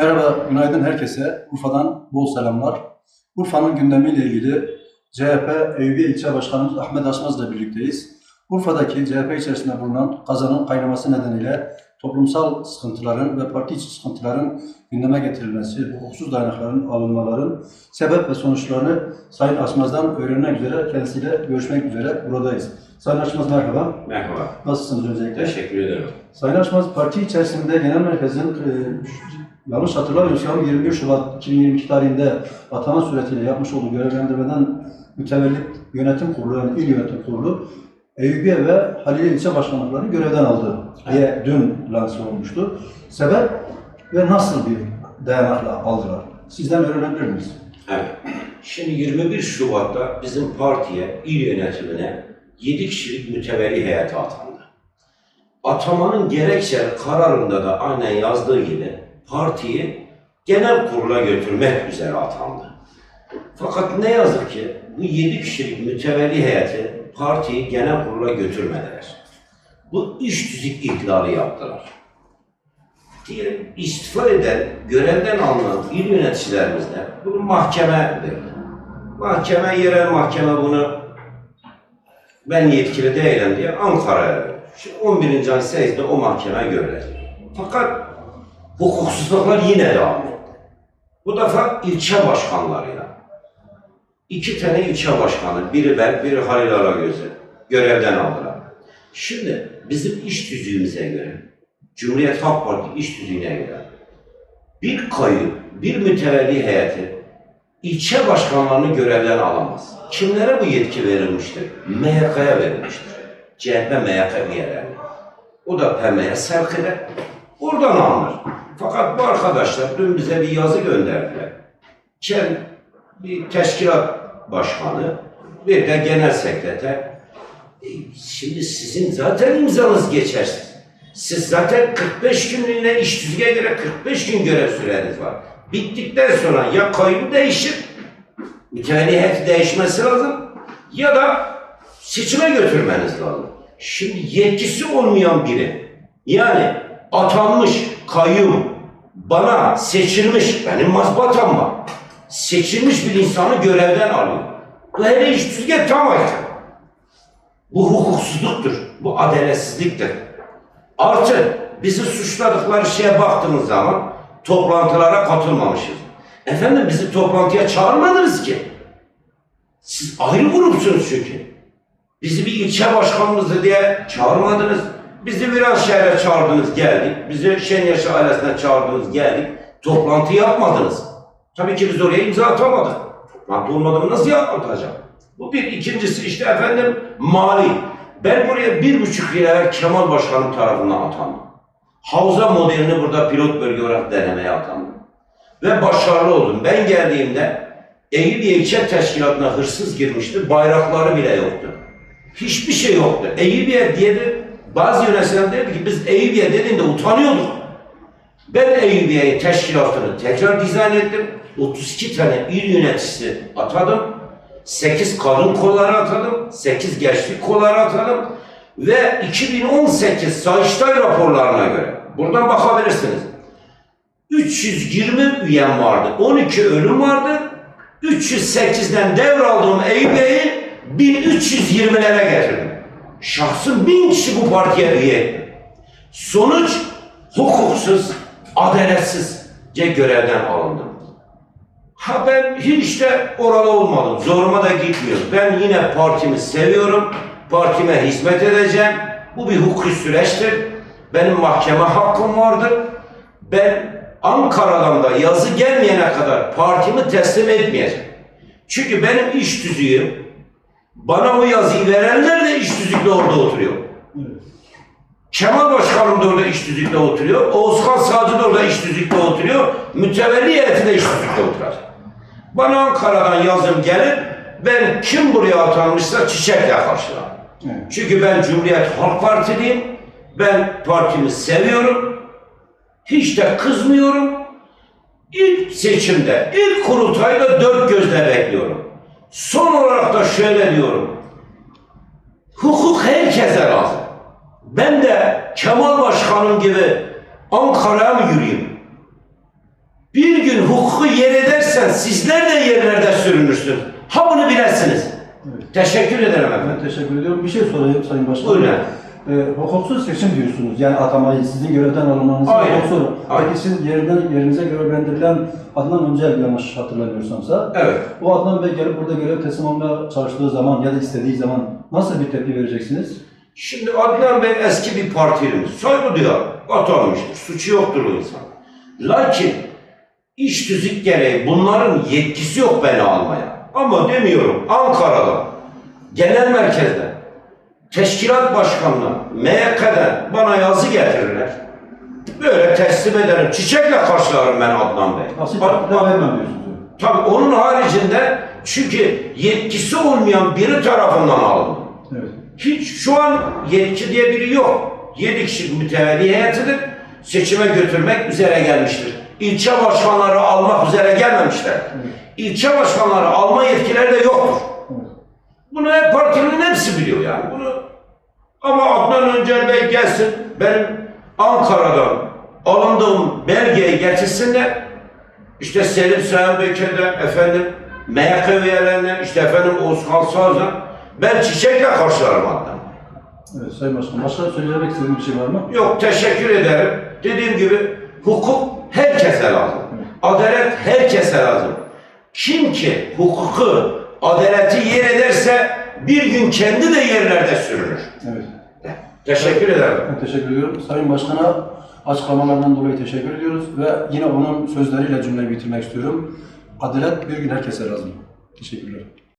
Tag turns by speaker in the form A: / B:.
A: Merhaba, günaydın herkese. Urfa'dan bol selamlar. Urfa'nın gündemiyle ilgili CHP Eyüpiye İlçe Başkanımız Ahmet Aşmaz'la birlikteyiz. Urfa'daki CHP içerisinde bulunan kazanın kaynaması nedeniyle toplumsal sıkıntıların ve parti içi sıkıntıların gündeme getirilmesi, hukuksuz dayanakların alınmaların sebep ve sonuçlarını Sayın Aşmaz'dan öğrenmek üzere, kendisiyle görüşmek üzere buradayız. Sayın Aşmaz merhaba.
B: Merhaba.
A: Nasılsınız öncelikle?
B: Teşekkür ederim.
A: Sayın Aşmaz, parti içerisinde genel merkezin e, yanlış hatırlamıyorsam 21 Şubat 2022 tarihinde atama suretiyle yapmış olduğu görevlendirmeden mütevellit yönetim kurulu, yani il yönetim kurulu Eyüpiye ve Halil ilçe başkanlıklarını görevden aldı diye dün lanse olmuştu. Sebep ve nasıl bir dayanakla aldılar? Sizden öğrenebilir miyiz?
B: Evet. Şimdi 21 Şubat'ta bizim partiye, il yönetimine 7 kişilik mütevelli heyeti atandı. Atamanın gerekçe kararında da aynen yazdığı gibi partiyi genel kurula götürmek üzere atandı. Fakat ne yazık ki bu 7 kişilik mütevelli heyeti partiyi genel kurula götürmediler. Bu iş tüzük ihlali yaptılar. diyelim istifa eden, görevden alınan il yöneticilerimizle bunu mahkeme verdi. Mahkeme, yerel mahkeme bunu ben yetkili değilim diye Ankara'ya verdi. Şimdi 11. ay 8'de o mahkeme görülecek. Fakat hukuksuzluklar yine devam etti. Bu defa ilçe başkanlarıyla. iki tane ilçe başkanı, biri ben, biri Halil Aragöz'ü görevden aldılar. Şimdi bizim iş tüzüğümüze göre Cumhuriyet Halk Parti iş tüzüğüne göre bir kayıp, bir mütevelli heyeti ilçe başkanlarını görevden alamaz. Kimlere bu yetki verilmiştir? MYK'ya verilmiştir. CHP MYK üyelerine. O da PM'ye sevk eder. Oradan alınır. Fakat bu arkadaşlar dün bize bir yazı gönderdiler. Kend bir teşkilat başkanı, bir de genel sekreter. E, Şimdi sizin zaten imzanız geçersiz. Siz zaten 45 günlüğüne iş tüzüğe göre 45 gün görev süreniz var. Bittikten sonra ya kayyum değişir, mütevelli heyeti değişmesi lazım ya da seçime götürmeniz lazım. Şimdi yetkisi olmayan biri, yani atanmış kayyum, bana seçilmiş, benim mazbatam var, seçilmiş bir insanı görevden alıyor. Bu hele iş tüzüğe tam aykırı. Bu hukuksuzluktur, bu adaletsizliktir. Artı bizi suçladıkları şeye baktığımız zaman toplantılara katılmamışız. Efendim bizi toplantıya çağırmadınız ki. Siz ayrı grupsunuz çünkü. Bizi bir ilçe başkanımızı diye çağırmadınız. Bizi Viranşehir'e çağırdınız geldik. Bizi Şenyaşı ailesine çağırdınız geldik. Toplantı yapmadınız. Tabii ki biz oraya imza atamadık. Toplantı olmadan nasıl atacağım? Bu bir. ikincisi işte efendim mali. Ben buraya bir buçuk yıl evvel Kemal Başkanım tarafından atandım. Havza modelini burada pilot bölge olarak denemeye atandım. Ve başarılı oldum. Ben geldiğimde Eyüpiye İlçe Teşkilatı'na hırsız girmişti. Bayrakları bile yoktu. Hiçbir şey yoktu. Eyüpiye diye de bazı yöneticiler dedi ki biz Eyüpiye dediğinde utanıyorduk. Ben Eyüpiye'yi teşkilatını tekrar dizayn ettim. 32 tane il yöneticisi atadım. 8 kadın kolları atadım. 8 gençlik kolları atadım. Ve 2018 Sayıştay raporlarına göre buradan bakabilirsiniz. 320 üyem vardı. 12 ölüm vardı. 308'den devraldığım Eyüpiye'yi 1320'lere getirdim. Şahsım 1000 kişi bu partiye üye. Sonuç hukuksuz, adaletsizce görevden alındım. Ha ben hiç de oralı olmadım. Zoruma da gitmiyor. Ben yine partimi seviyorum. Partime hizmet edeceğim. Bu bir hukuki süreçtir. Benim mahkeme hakkım vardır. Ben Ankara'dan da yazı gelmeyene kadar partimi teslim etmeyeceğim. Çünkü benim iş tüzüğüm bana o yazıyı verenler de iş tüzükle orada oturuyor. Kemal Başkanım da orada iş tüzükle oturuyor. Oğuzhan Sağcı da orada iş tüzükle oturuyor. Mütevelli heyeti de iş tüzükle oturacak. Bana Ankara'dan yazım gelir. Ben kim buraya atanmışsa çiçekle karşılarım.
A: Evet.
B: Çünkü ben Cumhuriyet Halk Partiliyim. Ben partimi seviyorum. Hiç de kızmıyorum. İlk seçimde, ilk kurultayda dört gözle bekliyorum. Son olarak da şöyle diyorum. Hukuk herkese lazım. Ben de Kemal Başkanım gibi Ankara'ya mı yürüyeyim? hukuku yer edersen sizler de yerlerde sürünürsün. Ha bunu bilesiniz.
A: Evet.
B: Teşekkür ederim efendim.
A: Ben teşekkür ediyorum. Bir şey sorayım Sayın Başkanım.
B: Buyurun.
A: Ee, hukuksuz seçim diyorsunuz. Yani atamayı, sizin görevden alınmanızı
B: Aynen.
A: hukuksuz.
B: Aynen.
A: Peki siz yerinden, yerinize görevlendirilen Adnan Öncel yanlış hatırlamıyorsamsa
B: Evet.
A: o Adnan Bey gelip burada görev teslim almaya çalıştığı zaman ya da istediği zaman nasıl bir tepki vereceksiniz?
B: Şimdi Adnan Bey eski bir partilimiz. Saygı duyar. Atanmıştır. Suçu yoktur o insan. Lakin iş tüzük gereği bunların yetkisi yok beni almaya. Ama demiyorum Ankara'da, genel merkezde, teşkilat başkanına, MYK'den bana yazı getirirler. Böyle teslim ederim. Çiçekle karşılarım ben Adnan Bey.
A: Vermem diyorsunuz.
B: Tabii onun haricinde çünkü yetkisi olmayan biri tarafından alındı.
A: Evet.
B: Hiç şu an yetki diye biri yok. Yedi kişilik mütevelli heyetidir. Seçime götürmek üzere gelmiştir. İlçe başkanları almak üzere gelmemişler. İlçe başkanları alma yetkileri de yoktur. Bunu hep partinin hepsi biliyor yani. Bunu ama Adnan Öncel Bey gelsin benim Ankara'dan alındığım belgeyi getirsinler. İşte Selim Sayın Bekir'den, efendim üyelerinden, işte efendim Osman Saz'dan ben çiçekle karşılarım Adnan.
A: Evet Sayın Başkanım. Başka söylemek istediğiniz bir şey var mı?
B: Yok teşekkür ederim. Dediğim gibi hukuk herkese lazım. Adalet herkese lazım. Kim ki hukuku, adaleti yer ederse bir gün kendi de yerlerde sürünür.
A: Evet.
B: Teşekkür ederim.
A: Ben teşekkür ediyorum. Sayın Başkan'a açıklamalarından dolayı teşekkür ediyoruz ve yine onun sözleriyle cümleyi bitirmek istiyorum. Adalet bir gün herkese lazım. Teşekkürler.